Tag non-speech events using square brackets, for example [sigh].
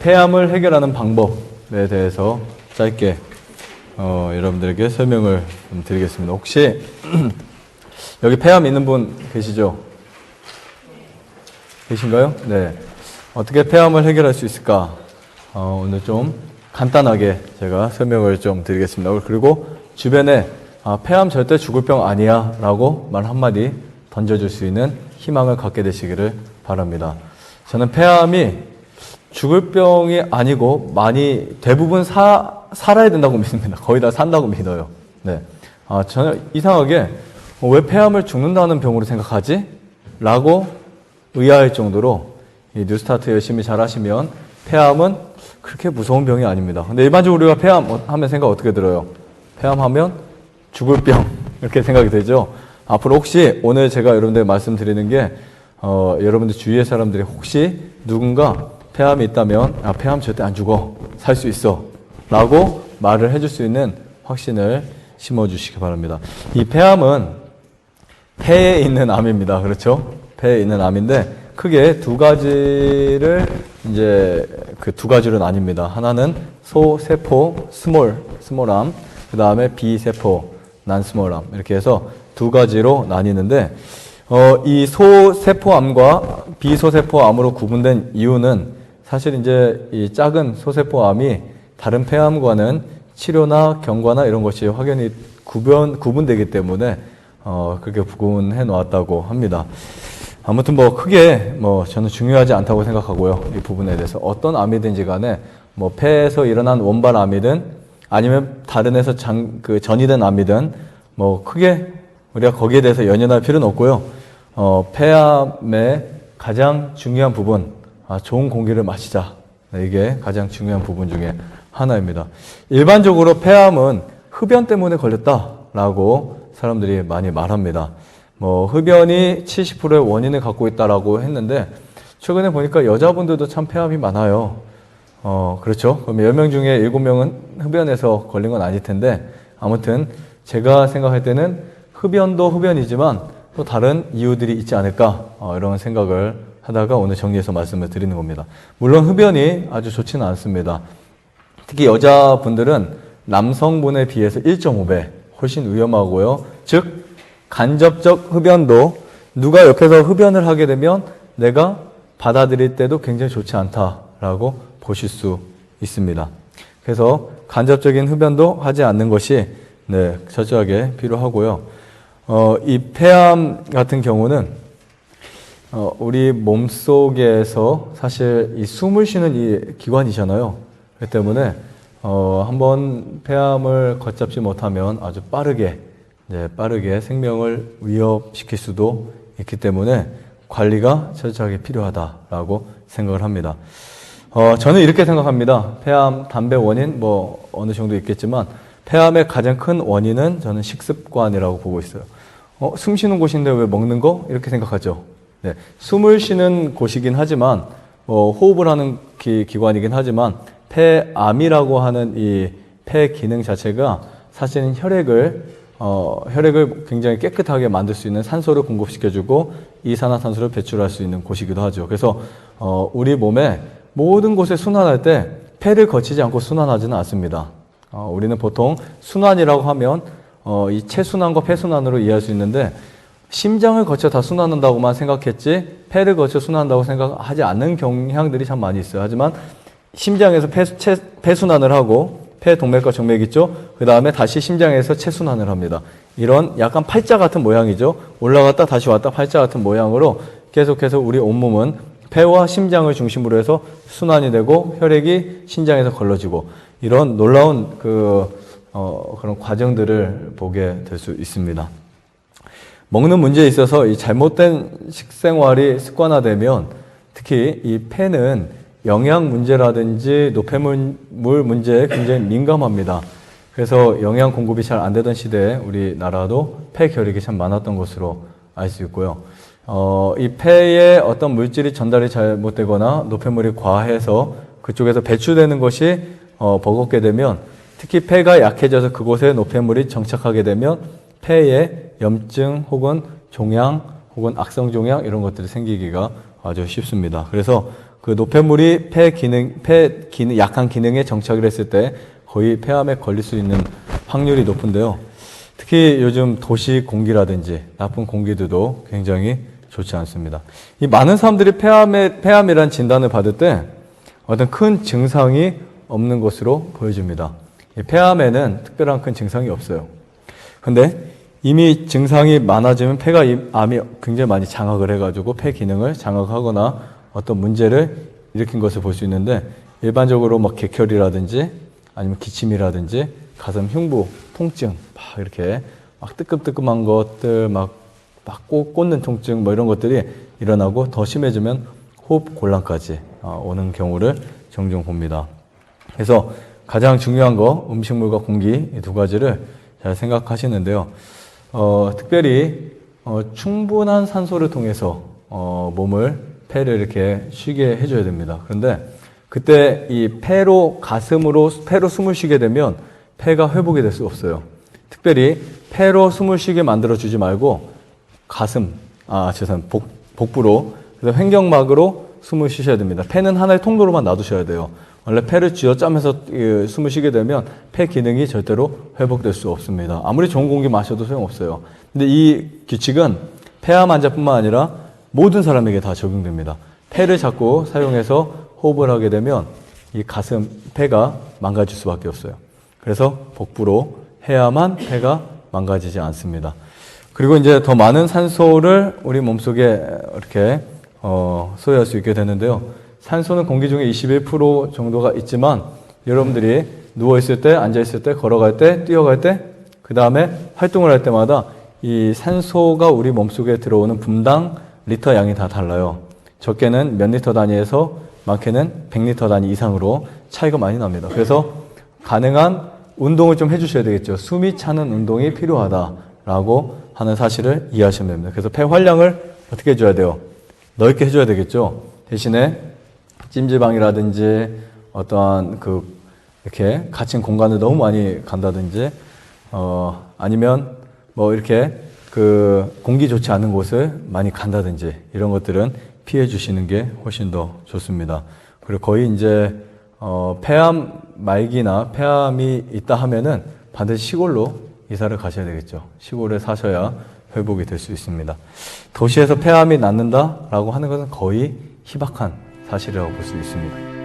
폐암을 해결하는 방법에 대해서 짧게 어, 여러분들에게 설명을 좀 드리겠습니다. 혹시 [clears throat] 여기 폐암 있는 분 계시죠? 계신가요? 네. 어떻게 폐암을 해결할 수 있을까? 어, 오늘 좀 간단하게 제가 설명을 좀 드리겠습니다. 그리고 주변에 아, 폐암 절대 죽을 병 아니야 라고 말 한마디 던져줄 수 있는 희망을 갖게 되시기를 바랍니다. 저는 폐암이 죽을 병이 아니고 많이 대부분 사, 살아야 된다고 [laughs] 믿습니다. 거의 다 산다고 믿어요. 네. 아, 저는 이상하게 어, 왜 폐암을 죽는다는 병으로 생각하지? 라고 의아할 정도로 이 뉴스타트 열심히 잘 하시면 폐암은 그렇게 무서운 병이 아닙니다. 근데 일반적으로 우리가 폐암 어- 하면 생각 어떻게 들어요? 폐암 하면 죽을 병 이렇게 생각이 되죠. 앞으로 혹시 오늘 제가 여러분들 말씀드리는 게 어, 여러분들 주위의 사람들이 혹시 누군가 폐암이 있다면 아, 폐암 절대 안 죽어 살 수 있어 라고 말을 해줄 수 있는 확신을 심어주시기 바랍니다. 이 폐암은 폐에 있는 암입니다. 그렇죠? 폐에 있는 암인데 크게 두 가지를 이제 그 두 가지로 나뉩니다. 하나는 소세포 스몰 스몰암, 그 다음에 비세포 난스몰암 이렇게 해서 두 가지로 나뉘는데 어, 이 소세포암과 비소세포암으로 구분된 이유는 사실 이제 이 작은 소세포암이 다른 폐암과는 치료나 경과나 이런 것이 확연히 구분 구분되기 때문에 어, 그렇게 구분해 놓았다고 합니다. 아무튼 뭐 크게 뭐 저는 중요하지 않다고 생각하고요. 이 부분에 대해서 어떤 암이든지 간에 뭐 폐에서 일어난 원발 암이든 아니면 다른 에서 장, 그 전이된 암이든 뭐 크게 우리가 거기에 대해서 연연할 필요는 없고요. 어, 폐암의 가장 중요한 부분, 아, 좋은 공기를 마시자. 네, 이게 가장 중요한 부분 중에 하나입니다. 일반적으로 폐암은 흡연 때문에 걸렸다라고 사람들이 많이 말합니다. 뭐 흡연이 70%의 원인을 갖고 있다라고 했는데 최근에 보니까 여자분들도 참 폐암이 많아요. 어, 그렇죠. 그럼 10명 중에 7명은 흡연에서 걸린 건 아닐 텐데 아무튼 제가 생각할 때는 흡연도 흡연이지만 또 다른 이유들이 있지 않을까 어, 이런 생각을 하다가 오늘 정리해서 말씀을 드리는 겁니다. 물론 흡연이 아주 좋지는 않습니다. 특히 여자분들은 남성분에 비해서 1.5배 훨씬 위험하고요. 즉 간접적 흡연도 누가 옆에서 흡연을 하게 되면 내가 받아들일 때도 굉장히 좋지 않다라고 보실 수 있습니다. 그래서 간접적인 흡연도 하지 않는 것이 네, 철저하게 필요하고요. 어, 이 폐암 같은 경우는 어, 우리 몸 속에서 사실 이 숨을 쉬는 이 기관이잖아요. 그렇기 때문에 어, 한번 폐암을 걷잡지 못하면 아주 빠르게 네, 빠르게 생명을 위협시킬 수도 있기 때문에 관리가 철저하게 필요하다라고 생각을 합니다. 어, 저는 이렇게 생각합니다. 폐암 담배 원인 뭐 어느 정도 있겠지만 폐암의 가장 큰 원인은 저는 식습관이라고 보고 있어요. 어, 숨 쉬는 곳인데 왜 먹는 거? 이렇게 생각하죠. 네, 숨을 쉬는 곳이긴 하지만 어, 호흡을 하는 기, 기관이긴 하지만 폐암이라고 하는 이 폐 기능 자체가 사실은 혈액을 어, 혈액을 굉장히 깨끗하게 만들 수 있는 산소를 공급시켜주고 이산화탄소를 배출할 수 있는 곳이기도 하죠. 그래서 어, 우리 몸에 모든 곳에 순환할 때 폐를 거치지 않고 순환하지는 않습니다. 어, 우리는 보통 순환이라고 하면 어, 이 체순환과 폐순환으로 이해할 수 있는데 심장을 거쳐 다 순환한다고만 생각했지 폐를 거쳐 순환한다고 생각하지 않는 경향들이 참 많이 있어요. 하지만 심장에서 폐, 체, 폐순환을 하고 폐 동맥과 정맥 있죠. 그 다음에 다시 심장에서 체순환을 합니다. 이런 약간 팔자 같은 모양이죠. 올라갔다 다시 왔다 팔자 같은 모양으로 계속해서 우리 온몸은 폐와 심장을 중심으로 해서 순환이 되고 혈액이 심장에서 걸러지고 이런 놀라운 그 어, 그런 과정들을 보게 될 수 있습니다. 먹는 문제에 있어서 이 잘못된 식생활이 습관화되면 특히 이 폐는 영양 문제라든지 노폐물 문제에 굉장히 민감합니다. 그래서 영양 공급이 잘 안 되던 시대에 우리나라도 폐 결핵이 참 많았던 것으로 알 수 있고요. 어, 이 폐에 어떤 물질이 전달이 잘못되거나 노폐물이 과해서 그쪽에서 배출되는 것이 어, 버겁게 되면 특히 폐가 약해져서 그곳에 노폐물이 정착하게 되면 폐에 염증 혹은 종양 혹은 악성 종양 이런 것들이 생기기가 아주 쉽습니다. 그래서 그 노폐물이 폐 기능, 폐 기능, 약한 기능에 정착을 했을 때 거의 폐암에 걸릴 수 있는 확률이 높은데요. 특히 요즘 도시 공기라든지 나쁜 공기들도 굉장히 좋지 않습니다. 이 많은 사람들이 폐암에, 폐암이란 진단을 받을 때 어떤 큰 증상이 없는 것으로 보여집니다. 이 폐암에는 특별한 큰 증상이 없어요. 근데 이미 증상이 많아지면 폐가 이 암이 굉장히 많이 장악을 해가지고 폐 기능을 장악하거나 어떤 문제를 일으킨 것을 볼 수 있는데 일반적으로 막 객혈이라든지 아니면 기침이라든지 가슴 흉부 통증 막 이렇게 막 뜨끔뜨끔한 것들 막, 막 꽂- 꽂는 통증 뭐 이런 것들이 일어나고 더 심해지면 호흡 곤란까지 어, 오는 경우를 종종 봅니다. 그래서 가장 중요한 거 음식물과 공기 이두 가지를 잘 생각하시는데요. 어, 특별히 어, 충분한 산소를 통해서 어, 몸을 폐를 이렇게 쉬게 해줘야 됩니다. 그런데 그때 이 폐로 가슴으로 폐로 숨을 쉬게 되면 폐가 회복이 될 수 없어요. 특별히 폐로 숨을 쉬게 만들어 주지 말고 가슴, 아, 죄송합니다. 복, 복부로, 그래서 횡격막으로 숨을 쉬셔야 됩니다. 폐는 하나의 통로로만 놔두셔야 돼요. 원래 폐를 쥐어짜면서 이, 숨을 쉬게 되면 폐 기능이 절대로 회복될 수 없습니다. 아무리 좋은 공기 마셔도 소용없어요. 근데 이 규칙은 폐암 환자뿐만 아니라 모든 사람에게 다 적용됩니다. 폐를 자꾸 사용해서 호흡을 하게 되면 이 가슴, 폐가 망가질 수밖에 없어요. 그래서 복부로 해야만 폐가 망가지지 않습니다. 그리고 이제 더 많은 산소를 우리 몸속에 이렇게 어, 소유할 수 있게 되는데요. 산소는 공기 중에 21% 정도가 있지만 여러분들이 누워 있을 때, 앉아 있을 때, 걸어갈 때, 뛰어갈 때, 그 다음에 활동을 할 때마다 이 산소가 우리 몸속에 들어오는 분당 리터 양이 다 달라요. 적게는 몇 리터 단위에서 많게는 100리터 단위 이상으로 차이가 많이 납니다. 그래서 가능한 운동을 좀 해주셔야 되겠죠. 숨이 차는 운동이 필요하다라고 하는 사실을 이해하시면 됩니다. 그래서 폐 활량을 어떻게 해줘야 돼요? 넓게 해줘야 되겠죠. 대신에 찜질방이라든지 어떠한 그 이렇게 갇힌 공간을 너무 많이 간다든지 어 아니면 뭐 이렇게 그 공기 좋지 않은 곳을 많이 간다든지 이런 것들은 피해 주시는 게 훨씬 더 좋습니다. 그리고 거의 이제 어 폐암 말기나 폐암이 있다 하면은 반드시 시골로 이사를 가셔야 되겠죠. 시골에 사셔야 회복이 될 수 있습니다. 도시에서 폐암이 낫는다라고 하는 것은 거의 희박한 사실이라고 볼 수 있습니다.